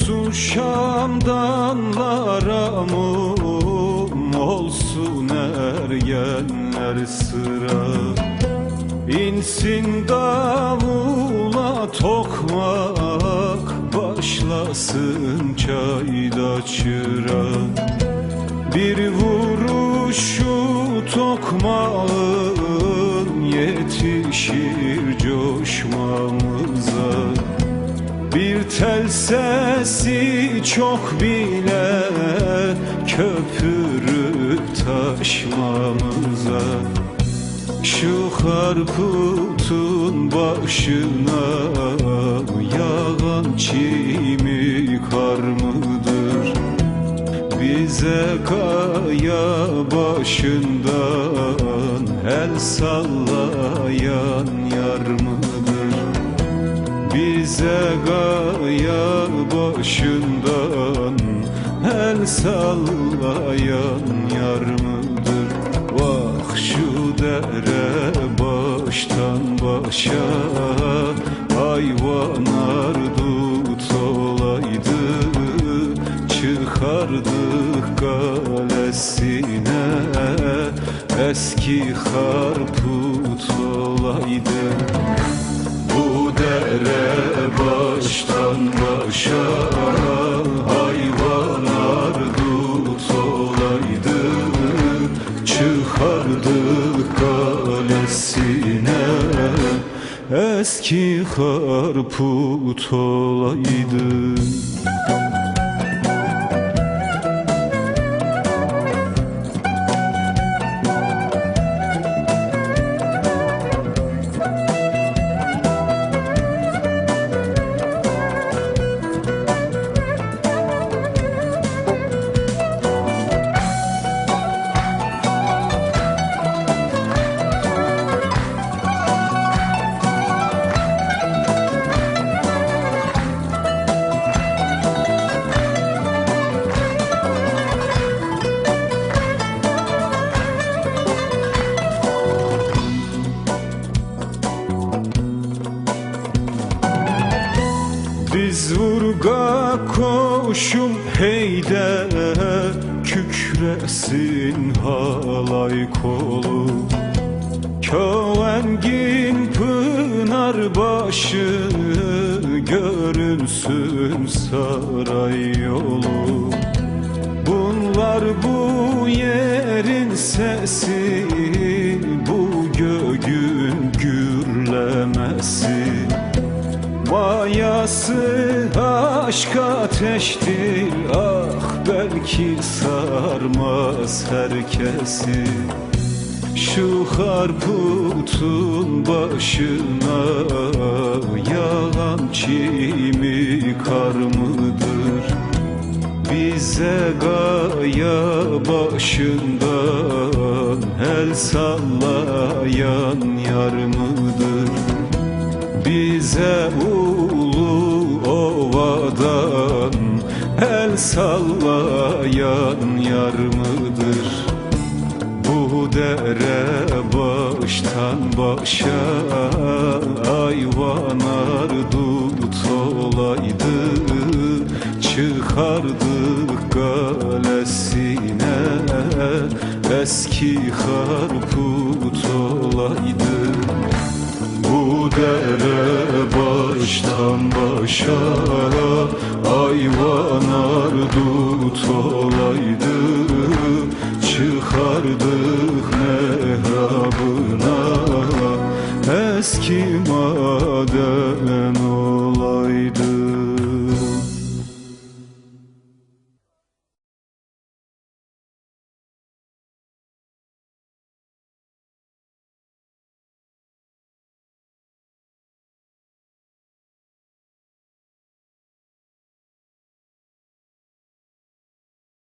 olsun Şam'danlara mum olsun ergenler sıra. İnsin davula tokmak başlasın çayda çıra. Bir vuruşu tokmağın yetişir coşmamız tel sesi çok bile köpürüp taşmamıza Şu harputun başına yağan çimi kar mıdır? Bize kaya başından el sallayan yar mıdır? Bize başından el sallayan yar mıdır? Vah şu dere baştan başa hayvanlar dut olaydı Çıkardık kalesine eski harput olaydı dere baştan başa hayvanlar dut olaydı Çıkardık kalesine. Eski harput olaydı Koşum heyde Kükresin halay kolu. Kövengin pınar başı Görünsün saray yolu. Bunlar bu yerin sesi Bu göğün gürlemesi Mayası aşk ateştir Ah belki sarmaz herkesi Şu harputun başına Yağan çimi kar mıdır? Bize gaya başından El sallayan yar mıdır? Bize ulu ovadan El sallayan yar mıdır? Bu dere baştan başa Hayvanlar dut olaydı Çıkardık kalesine Eski harput olaydı bu dere baştan başa Hayvanar dut olaydı. Çıkardık mehrabına Eski maden